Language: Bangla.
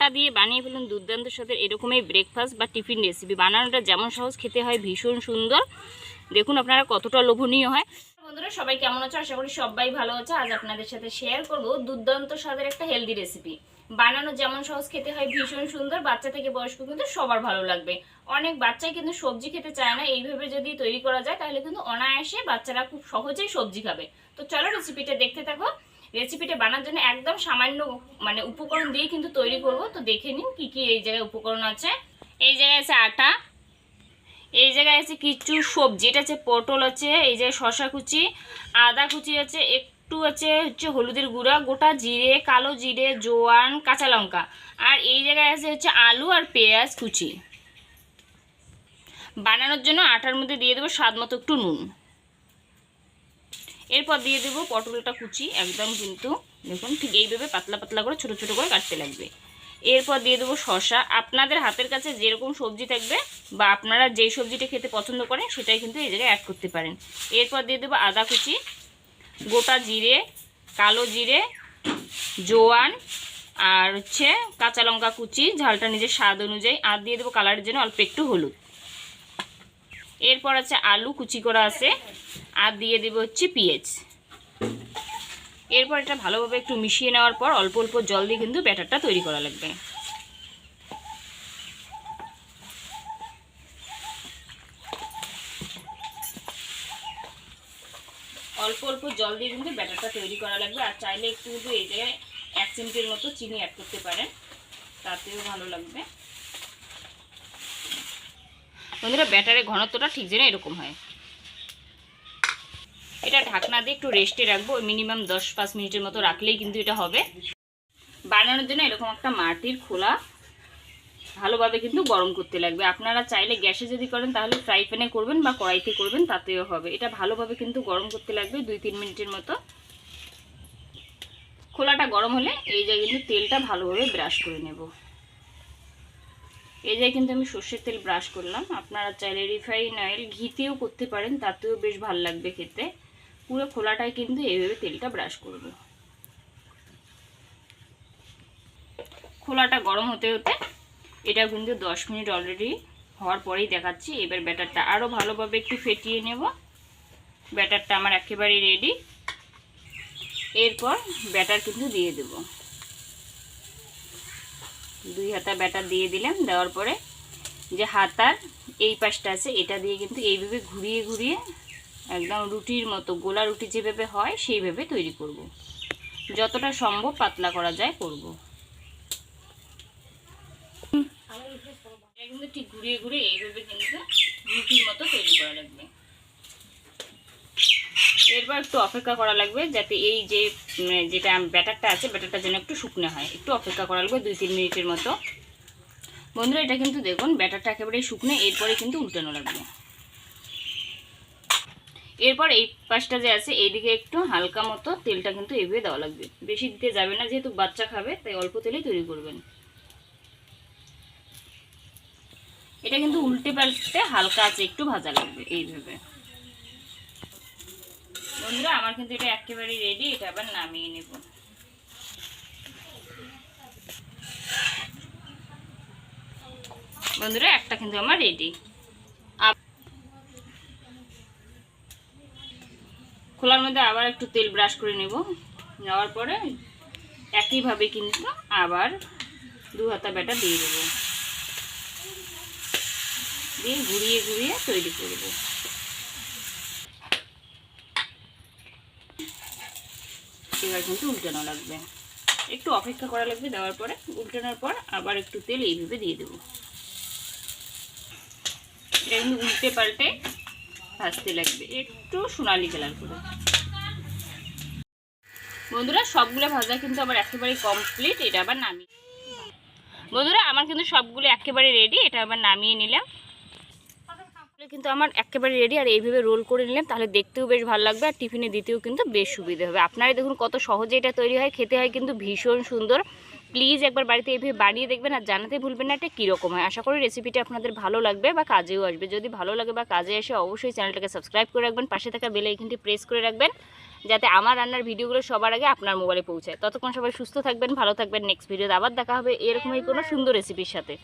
আটা দিয়ে বানিয়ে ফেলুন দুর্দান্ত স্বাদের এরকমই ব্রেকফাস্ট বা টিফিন রেসিপি বানানোটা যেমন সহজ, খেতে হয় ভীষণ সুন্দর। দেখুন আপনারা কতটা লোভনীয় হয়। বন্ধুরা, সবাই কেমন আছো? আশা করি সবাই ভালো আছে। আজ আপনাদের সাথে শেয়ার করব দুর্দান্ত স্বাদের একটা হেলদি রেসিপি বানানো যেমন সহজ, খেতে হয় ভীষণ সুন্দর। বাচ্চা থেকে বয়স্ক কিন্তু সবার ভালো লাগবে। অনেক বাচ্চাই কিন্তু সবজি খেতে চায় না। এইভাবে যদি তৈরি করা যায়, তাহলে কিন্তু অনায়াসে বাচ্চারা খুব সহজেই সবজি খাবে। তো চলো রেসিপিটা দেখতে থাকো। রেসিপিটা বানার জন্য একদম সামান্য মানে উপকরণ দিয়ে কিন্তু তৈরি করব। তো দেখে নিন কি কি এই জায়গায় উপকরণ আছে। এই জায়গায় আছে আটা। এই জায়গায় আছে কিছু সবজি। এটা আছে পটল আছে, এই জায়গায় শশা কুচি, আদা কুচি আছে, একটু আছে হচ্ছে হলুদের গুঁড়া, গোটা জিরে, কালো জিরে, জোয়ান, কাঁচা লঙ্কা। আর এই জায়গায় আছে হচ্ছে আলু আর পেঁয়াজ কুচি। বানানোর জন্য আটার মধ্যে দিয়ে দেবো স্বাদ মতো একটু নুন। এরপর দিয়ে দেবো পটলটা কুচি, একদম কিন্তু দেখুন ঠিক এইভাবে পাতলা পাতলা করে, ছোট ছোট করে কাটতে লাগবে। এরপর দিয়ে দেবো শশা আপনাদের হাতের কাছে যেরকম সবজি থাকবে বা আপনারা যেই সবজিটা খেতে পছন্দ করেন, সেটাই কিন্তু এই জায়গায় অ্যাড করতে পারেন। এরপর দিয়ে দেবো আদা কুচি, গোটা জিরে, কালো জিরে, জোয়ান, আর হচ্ছে কাঁচা লঙ্কা কুচি, ঝালটা নিজের স্বাদ অনুযায়ী, আর দিয়ে দেবো কালারের জন্য অল্প একটু হলুদ। এরপর আছে আলু, কুচি করা আছে। আর দিয়ে দেবো হচ্ছে পেঁয়াজ। এরপর এটা ভালোভাবে একটু মিশিয়ে নেওয়ার পর অল্প অল্প জল দিয়ে কিন্তু ব্যাটারটা তৈরি করা লাগবে। অল্প অল্প জল দিয়ে কিন্তু ব্যাটারটা তৈরি করা লাগবে। আর চাইলে একটু কিন্তু এই জায়গায় এক চিমটির মতো চিনি অ্যাড করতে পারেন, তাতেও ভালো লাগবে। বন্ধুরা, ব্যাটারের ঘনত্বটা ঠিক যেন এরকম হয়। এটা ঢাকনা দিয়ে একটু রেস্টে রাখব মিনিমাম দশ পাঁচ মিনিটের মতো রাখলেই কিন্তু এটা হবে। বানানোর জন্য এরকম একটা মাটির খোলা, ভালোভাবে কিন্তু গরম করতে লাগবে। আপনারা চাইলে গ্যাসে যদি করেন, তাহলে ফ্রাই প্যানে করবেন বা কড়াইতে করবেন, তাতেও হবে। এটা ভালোভাবে কিন্তু গরম করতে লাগবে দুই তিন মিনিটের মতো। খোলাটা গরম হলে এই জায়গায় কিন্তু তেলটা ভালোভাবে ব্রাশ করে নেব। এই জায়গায় কিন্তু আমি সর্ষের তেল ব্রাশ করলাম। আপনারা চাইলে রিফাইন অয়েল ঘিতেও করতে পারেন, তাতেও বেশ ভালো লাগবে খেতে। পুরো খোলাটাই কিন্তু এইভাবে তেলটা ব্রাশ করব। খোলাটা গরম হতে হতে এটা কিন্তু দশ মিনিট অলরেডি হওয়ার পরেই দেখাচ্ছি। এবার ব্যাটারটা আরও ভালোভাবে একটু ফেটিয়ে নেব। ব্যাটারটা আমার একেবারেই রেডি এরপর ব্যাটার কিন্তু দিয়ে দেব। দুই হাতা ব্যাটার দিয়ে দিলাম, দেওয়ার পরে যে হাতার এই পাশটা আছে, এটা দিয়ে কিন্তু এইভাবে ঘুরিয়ে ঘুরিয়ে একদম রুটির মতো, গোলা রুটি যেভাবে হয় সেইভাবে তৈরি করব। যতটা সম্ভব পাতলা করা যায় করব। কিন্তু ঠিক ঘুরিয়ে ঘুরিয়ে এইভাবে কিন্তু রুটির মতো তৈরি করা লাগবে এরপর একটু অপেক্ষা করা লাগবে যাতে এই যে যেটা ব্যাটারটা আছে, ব্যাটারটা যেন একটু শুকনো হয়। একটু অপেক্ষা করা লাগবে দুই, তিন মিনিটের মতো। বন্ধুরা, এটা কিন্তু দেখুন, ব্যাটারটা একেবারেই শুকনো এরপরে কিন্তু উল্টানো লাগবে। এরপর এই পাশটা যে আছে, এইদিকে একটু হালকা মতো তেলটা কিন্তু এভাবে দেওয়া লাগবে। বেশি দিতে যাবে না, যেহেতু বাচ্চা খাবে, তাই অল্প তেলেই তৈরি করবেন। এটা কিন্তু উল্টে পাল্টে হালকা আছে, একটু ভাজা লাগবে, এইভাবে। বন্ধুরা, আমার কিন্তু এটা একেবারেই রেডি এটা আবার নামিয়ে নেব। বন্ধুরা, একটা কিন্তু আমার রেডি খোলার মধ্যে আবার একটু তেল ব্রাশ করে নেব। নেওয়ার পরে একইভাবে কিন্তু আবার দু হাতা ব্যাটা দিয়ে দেবো। দিয়ে ঘুরিয়ে ঘুরিয়ে তৈরি করব এবার কিন্তু উল্টানো লাগবে। একটু অপেক্ষা করা লাগবে, দেওয়ার পরে, উল্টানোর পর আবার একটু তেল এইভাবে দিয়ে দেবো। এটা উল্টে পাল্টে ভাজতে লাগবে, একটু সোনালি কালার করে। বন্ধুরা, সবগুলো ভাজা কিন্তু আবার একেবারে কমপ্লিট এটা আবার নামিয়ে বন্ধুরা, আমার কিন্তু সবগুলো একেবারে রেডি এটা আবার নামিয়ে নিলাম। কিন্তু আমার একেবারে রেডি আর এইভাবে রোল করে নিলাম তাহলে দেখতেও বেশ ভালো লাগবে, আর টিফিনে দিতেও কিন্তু বেশ সুবিধা হবে। আপনারাই দেখুন কত সহজে এটা তৈরি হয়, খেতে হয় কিন্তু ভীষণ সুন্দর। প্লিজ একবার বাড়িতে এইভাবে বানিয়ে দেখবেন, আর জানাতে ভুলবেন না, এটা কীরকম হয়। আশা করি রেসিপিটা আপনাদের ভালো লাগবে বা কাজেও আসবে। যদি ভালো লাগে বা কাজে আসে, অবশ্যই চ্যানেলটাকে সাবস্ক্রাইব করে রাখবেন, পাশে থাকা বেলে আইকনটি প্রেস করে রাখবেন, যাতে আমার রান্নার ভিডিওগুলো সবার আগে আপনার মোবাইলে পৌঁছায়। ততক্ষণ সবাই সুস্থ থাকবেন, ভালো থাকবেন। নেক্সট ভিডিওতে আবার দেখা হবে এরকমই কোনো সুন্দর রেসিপির সাথে।